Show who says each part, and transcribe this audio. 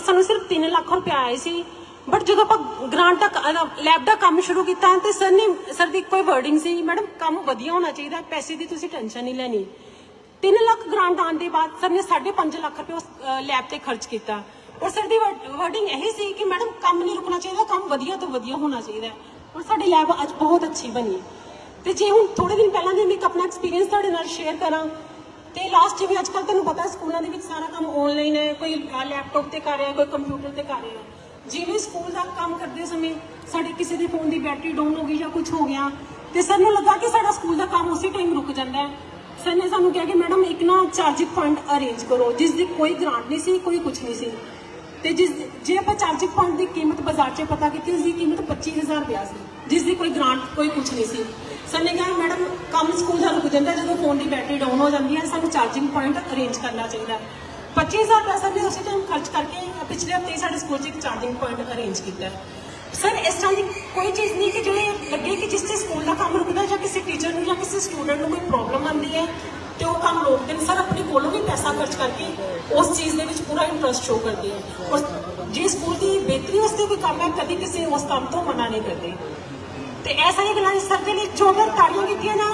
Speaker 1: ਸਾਨੂੰ ਸਿਰਫ 3 ਲੱਖ ਰੁਪਏ ਆਏ ਸੀ। ਬਟ ਜਦੋਂ ਆਪਾਂ ਗ੍ਰਾਂਟ ਦਾ ਲੈਬ ਦਾ ਕੰਮ ਸ਼ੁਰੂ ਕੀਤਾ ਤੇ ਸਰ ਨੇ ਸਰ ਦੀ ਕੋਈ ਵਰਡਿੰਗ ਸੀ ਮੈਡਮ ਕੰਮ ਵਧੀਆ ਹੋਣਾ ਚਾਹੀਦਾ, ਪੈਸੇ ਦੀ ਤੁਸੀਂ ਟੈਨਸ਼ਨ ਨਹੀਂ ਲੈਣੀ। 3 ਲੱਖ ਗ੍ਰਾਂਟ ਆਉਣ ਦੇ ਬਾਅਦ ਸਰ ਨੇ 5.5 ਲੱਖ ਰੁਪਏ ਉਸ ਲੈਬ ਤੇ ਖਰਚ ਕੀਤਾ। ਔਰ ਸਰ ਦੀ ਵਰਡਿੰਗ ਇਹੀ ਸੀ ਕਿ ਮੈਡਮ ਕੰਮ ਨਹੀਂ ਰੁਕਣਾ ਚਾਹੀਦਾ, ਕੰਮ ਵਧੀਆ ਤੋਂ ਵਧੀਆ ਹੋਣਾ ਚਾਹੀਦਾ ਔਰ ਸਾਡੀ ਲੈਬ ਅੱਜ ਬਹੁਤ ਅੱਛੀ ਬਣੀ। ਤੇ ਜੇ ਹੁਣ ਥੋੜੇ ਦਿਨ ਪਹਿਲਾਂ ਦੀ ਮੈਂ ਇੱਕ ਆਪਣਾ ਐਕਸਪੀਰੀਅੰਸ ਤੁਹਾਡੇ ਨਾਲ ਸ਼ੇਅਰ ਕਰਾਂ ਤੇ ਲਾਸਟ ਜਿਵੇਂ ਅੱਜ ਕੱਲ੍ਹ ਤੁਹਾਨੂੰ ਪਤਾ ਸਕੂਲਾਂ ਦੇ ਵਿੱਚ ਸਾਰਾ ਕੰਮ ਆਨਲਾਈਨ ਹੈ, ਕੋਈ ਲੈਪਟਾਪ ਤੇ ਕਰ ਰਿਹਾ, ਕੋਈ ਕੰਪਿਊਟਰ ਤੇ ਕਰ ਰਿਹਾ। ਜਿਵੇਂ ਸਕੂਲ ਦਾ ਕੰਮ ਕਰਦੇ ਸਮੇਂ ਸਾਡੇ ਕਿਸੇ ਦੇ ਫੋਨ ਦੀ ਬੈਟਰੀ ਡਾਊਨ ਹੋ ਗਈ ਜਾਂ ਕੁਝ ਹੋ ਗਿਆ, ਤੇ ਸਰ ਨੂੰ ਲੱਗਾ ਕਿ ਸਾਡਾ ਸਕੂਲ ਦਾ ਕੰਮ ਉਸੇ ਟਾਈਮ ਰੁਕ ਜਾਂਦਾ ਹੈ। ਸਰ ਨੇ ਸਾਨੂੰ ਕਿਹਾ ਕਿ ਮੈਡਮ ਇੱਕ ਨਾ ਚਾਰਜਿੰਗ ਪੁਆਇੰਟ ਅਰੇਂਜ ਕਰੋ ਜਿਸ ਦੀ ਕੋਈ ਗ੍ਰਾਂਟ ਨਹੀਂ ਸੀ, ਕੋਈ ਕੁਝ ਨਹੀਂ ਸੀ। ਤੇ ਜਿਸ, ਜੇ ਆਪਾਂ ਚਾਰਜਿੰਗ ਪੁਆਇੰਟ ਦੀ ਕੀਮਤ ਬਾਜ਼ਾਰ 'ਚ ਪਤਾ ਕੀਤੀ ਉਸ ਦੀ ਕੀਮਤ 25000 ਰੁਪਇਆ ਸੀ ਜਿਸ ਦੀ ਕੋਈ ਗ੍ਰਾਂਟ ਕੋਈ ਕੁਝ ਨਹੀਂ ਸੀ। ਸਰ ਨੇ ਕਿਹਾ, ਮੈਡਮ, ਕੰਮ ਸਕੂਲ ਦਾ ਰੁਕ ਜਾਂਦਾ, ਜਦੋਂ ਫੋਨ ਦੀ ਬੈਟਰੀ ਡਾਊਨ ਹੋ ਜਾਂਦੀ ਹੈ, ਸਾਨੂੰ ਚਾਰਜਿੰਗ ਪੁਆਇੰਟ ਅਰੇਂਜ ਕਰਨਾ ਚਾਹੀਦਾ ਹੈ। 25000 ਰੁਪਇਆ ਸਰ ਨੇ ਉਸੇ ਟਾਈਮ ਖਰਚ ਕਰਕੇ ਪਿਛਲੇ ਹਫ਼ਤੇ ਹੀ ਸਾਡੇ ਸਕੂਲ 'ਚ ਇੱਕ ਚਾਰਜਿੰਗ ਪੁਆਇੰਟ ਅਰੇਂਜ ਕੀਤਾ ਸਰ, ਇਸ ਤਰ੍ਹਾਂ ਦੀ ਕੋਈ ਚੀਜ਼ ਨਹੀਂ ਕਿ ਜਿਹੜੇ ਲੱਗੇ ਕਿ ਜਿਸ ਤੇ ਸਕੂਲ ਦਾ ਕੰਮ ਰੁਕਦਾ ਜਾਂ ਕਿਸੇ ਟੀਚਰ ਨੂੰ ਜਾਂ ਕਿਸੇ ਸਟੂਡੈਂਟ ਨੂੰ ਕੋਈ ਪ੍ਰੋਬਲਮ ਆਉਂਦੀ ਹੈ ਤੇ ਉਹ ਕੰਮ ਰੋਕਦੇ ਨੇ, ਸਰ, ਆਪਣੇ ਕੋਲੋਂ ਵੀ ਪੈਸਾ ਖਰਚ ਕਰਕੇ ਉਸ ਚੀਜ਼ ਦੇ ਵਿੱਚ ਪੂਰਾ ਇੰਟਰਸਟ ਸ਼ੋ ਕਰਦੇ ਆ ਔਰ ਜੇ ਸਕੂਲ ਦੀ ਬਿਹਤਰੀ ਵਾਸਤੇ ਕੋਈ ਕੰਮ ਹੈ, ਕਦੀ ਕਿਸੇ ਉਸ ਕੰਮ ਤੋਂ ਮਨਾ ਨਹੀਂ ਕਰਦੇ। ਤੇ ਐਸਾ ਸਾਰੀਆਂ ਗੱਲਾਂ ਸਭ ਦੇ ਲਈ ਜੋਬਰ ਤਾੜੀਆਂ ਦਿੱਤੀਆਂ ਨਾ